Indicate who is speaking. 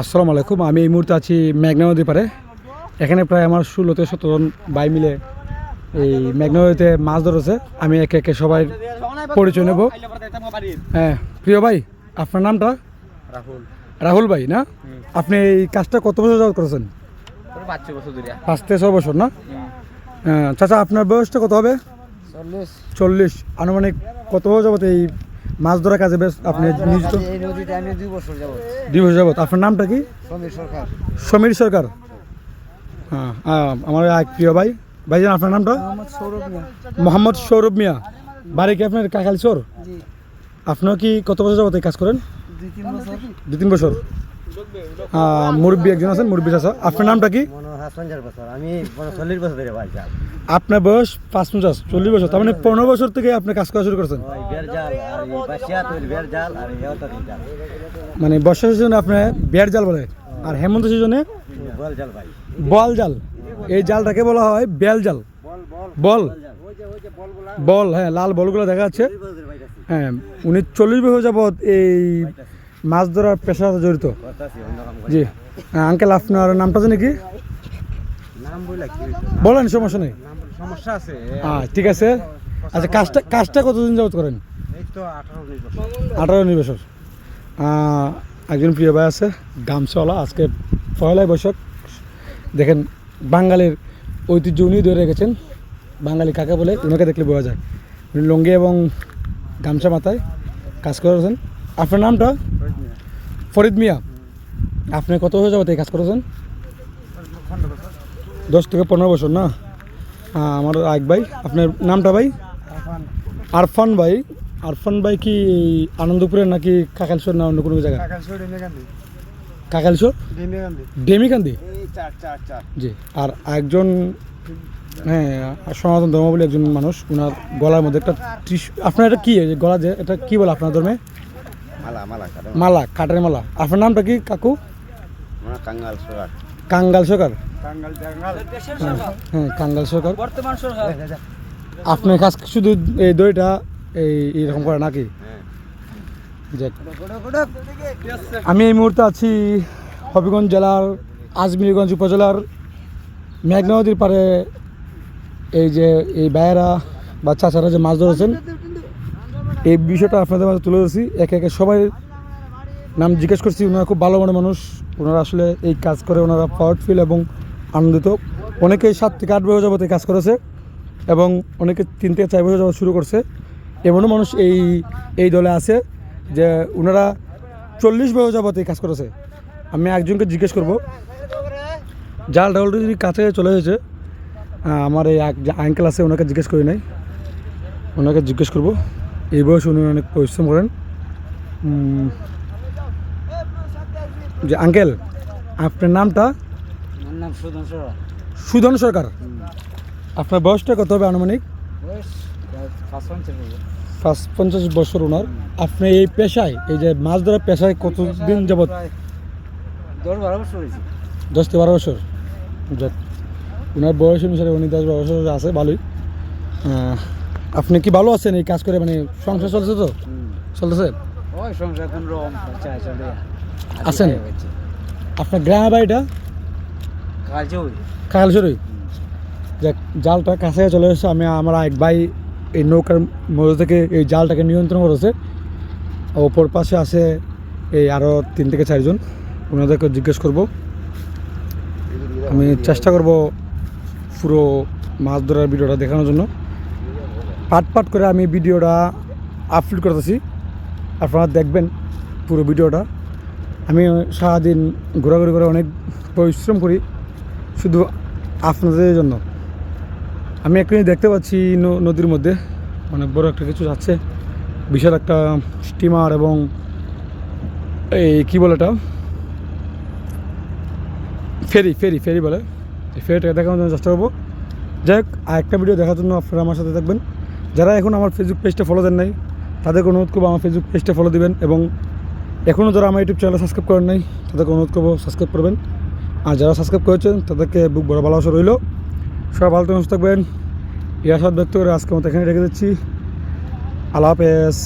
Speaker 1: আসসালামু আলাইকুম আমি এই মুহূর্তে আছি মেঘনা নদী পারে এখানে প্রায় আমার ষোলো থেকে সতেরো জন ভাই মিলে এই মেঘনা নদীতে মাছ ধরেছে। আমি একে একে সবাই পরিচয় নেব। হ্যাঁ প্রিয় ভাই আপনার নামটা?
Speaker 2: রাহুল।
Speaker 1: রাহুল ভাই না? আপনি এই কাজটা কত বছর যাবত করেছেন?
Speaker 2: পাঁচ
Speaker 1: থেকে ছয় বছর না? হ্যাঁ, চাচা আপনার বয়সটা কত হবে?
Speaker 2: চল্লিশ।
Speaker 1: চল্লিশ। আনুমানিক কত বছর যাবত এই মাছ ধরার কাজে বেশ আপনি নিয়োজিত?
Speaker 2: এই নদীতে আমি দুই বছর যাব
Speaker 1: দুই বছর যাবত। আপনার নামটা কি?
Speaker 2: সমীর সরকার।
Speaker 1: সমীর সরকার। হ্যাঁ আমার এক প্রিয় ভাই। ভাইজান আপনার নামটা?
Speaker 2: মোহাম্মদ সৌরভ মিয়া।
Speaker 1: মোহাম্মদ সৌরভ মিয়া। বাড়ি কি আপনার কাকালচর
Speaker 2: জি।
Speaker 1: আপনিও কি কত বছর যাবত এই কাজ করেন?
Speaker 2: দুই তিন বছর।
Speaker 1: দু তিন বছর। আহ, মুরব্বী একজন আছেন মুরব্বী চাষা আপনার নামটা কি?
Speaker 2: হয় পঞ্চাশ বছর আমি চল্লিশ বছর ধরে ভাই যাল
Speaker 1: আপনার বয়স পাঁচ পঞ্চাশ চল্লিশ বছর তার মানে পনেরো বছর থেকে আপনি কাজ করা শুরু করছেন। মানে বর্ষা সিজনে আপনার বেড় জাল বলে আর হেমন্ত সিজনে
Speaker 2: বল জাল
Speaker 1: এই জালটাকে বলা হয় বেল জাল।
Speaker 2: বল। বল
Speaker 1: হ্যাঁ লাল বলগুলো দেখা যাচ্ছে। হ্যাঁ উনি চল্লিশ বছর যাবৎ এই মাছ ধরার পেশার সাথে জড়িত।
Speaker 2: আছে
Speaker 1: জি। আঙ্কেল আপনার নামটা জানি কি
Speaker 2: নাম বইলা কি
Speaker 1: বলেন সমস্যা নেই।
Speaker 2: সমস্যা আছে।
Speaker 1: হ্যাঁ ঠিক আছে। আচ্ছা কাজটা কাজটা কতদিন যাবত করেন?
Speaker 2: এই তো আঠারো উনিশ বছর।
Speaker 1: একজন প্রিয় ভাই আছে গামছাওয়ালা। আজকে পয়লাই বৈশাখ। দেখেন বাঙালির ঐতিহ্য উনি ধরে রেখেছেন। বাঙালি কাকে বলে ওনাকে দেখলে বোঝা যায়। উনি লঙ্গি এবং গামছা মাথায় কাজ করেছেন। আপনার নামটা? ফরিদ মিয়া। আপনি কত হয়ে যাবত এই কাজ করেছেন? দশ থেকে পনেরো বছর না? আমার এক ভাই আপনার নামটা ভাই? আরফান। ভাই। আরফান ভাই কি আনন্দপুরের নাকি কাকালসর না অন্য কোনো জায়গা কাকালসর ডেমিকান্দি জি আর একজন হ্যাঁ সনাতন ধর্ম ধর্মাবলী একজন মানুষ ওনার গলার মধ্যে একটা আপনার এটা কি? গলা যে এটা কি বলে আপনার ধর্মে?
Speaker 2: মালা
Speaker 1: কাঠের মালা। আপনার নামটা কি কাকু?
Speaker 2: কাঙ্গাল
Speaker 1: সরকার
Speaker 2: কাঙ্গাল জাঙ্গাল
Speaker 1: হ্যাঁ কাঙ্গাল সরকার।
Speaker 2: বর্তমান সরকার।
Speaker 1: আপনার কাজ শুধু এই দইটা এই এরকম করে নাকি?
Speaker 2: হ্যাঁ
Speaker 1: আমি এই মুহূর্তে আছি হবিগঞ্জ জেলার আজমিরগঞ্জ উপজেলার মেঘনা নদীর পারে এই যে এই ভাইয়েরা বা চাচারা যে মাছ ধরেছেন এই বিষয়টা আপনাদের মাঝে তুলে ধরছি। একে একে সবাই নাম জিজ্ঞেস করছি ওনারা খুব ভালো মনে মানুষ। ওনারা আসলে এই কাজ করে ওনারা প্রাউড ফিল এবং আনন্দিত। অনেকে সাত থেকে আট বছর যাবত কাজ করেছে এবং অনেকে তিন থেকে চার বছর যাবত শুরু করছে। এমনও মানুষ এই এই দলে আছে যে ওনারা চল্লিশ বছর যাবত এই কাজ করেছে। আমি একজনকে জিজ্ঞেস করব, জাল ডাউলটা যদি কাছে চলে এসেছে। আমার এই এক আঙ্কেল আছে ওনাকে জিজ্ঞেস করি নাই। ওনাকে জিজ্ঞেস করব, এই বয়সে উনি অনেক পরিশ্রম করেন। যে আঙ্কেল, আপনার নামটা?
Speaker 2: নাম সুদন সরকার।
Speaker 1: সুধন সরকার। আপনার বয়সটা কত হবে আনুমানিক?
Speaker 2: পাঁচ পঞ্চাশ বছর
Speaker 1: ওনার। আপনি এই পেশায় এই যে মাছ ধরার পেশায় কতদিন
Speaker 2: প্রায় দশ বারো বছর
Speaker 1: দশ থেকে বারো বছর? যাক ওনার বয়স অনুসারে উনি দশ বারো বছর আছে ভালোই। আপনি কি ভালো আছেন এই কাজ করে? মানে সংসার চলছে তো? চলতেছে? আছেন? আপনার গ্রাম বাড়িটা? কালসরই যাক, জালটা কাছে চলে এসেছে। আমি, আমার এক ভাই এই নৌকার মধ্যে থেকে এই জালটাকে নিয়ন্ত্রণ করেছে। ওপর পাশে আছে এই আরও তিন থেকে চারজন। ওনাদেরকে জিজ্ঞেস করব। আমি চেষ্টা করব পুরো মাছ ধরার ভিডিওটা দেখানোর জন্য। পাট পাট করে আমি ভিডিওটা আপলোড করতেছি। আপনারা দেখবেন পুরো ভিডিওটা। আমি সারাদিন ঘোরাঘুরি করে অনেক পরিশ্রম করি। শুধু আপনাদের জন্য। আমি এক্ষুনি দেখতে পাচ্ছি নদীর মধ্যে অনেক বড় একটা কিছু যাচ্ছে। বিশাল একটা স্টিমার এবং এই কী বলে এটা? ফেরি ফেরি ফেরি বলে। এই ফেরিটাকে দেখানোর জন্য চেষ্টা করব। যাই হোক, আরেকটা ভিডিও দেখার জন্য আপনারা আমার সাথে থাকবেন। যারা এখন আমার ফেসবুক পেজটা ফলো দেন নাই, তাদেরকে অনুরোধ করব আমার ফেসবুক পেজটা ফলো দিবেন এবং এখনও যারা আমার ইউটিউব চ্যানেল সাবস্ক্রাইব করেন নাই, তাদেরকে অনুরোধ করব সাবস্ক্রাইব করবেন। আর যারা সাবস্ক্রাইব করেছেন তাদেরকে বুক বড় ভালোবাসা রইল। সবাই ভালো থাকুন, সুস্থ থাকবেন। ইয়ার সাথে ব্যক্ত করে আজকে মতো এখানে রেখে দিচ্ছি। আল্লাহ হাফেজ।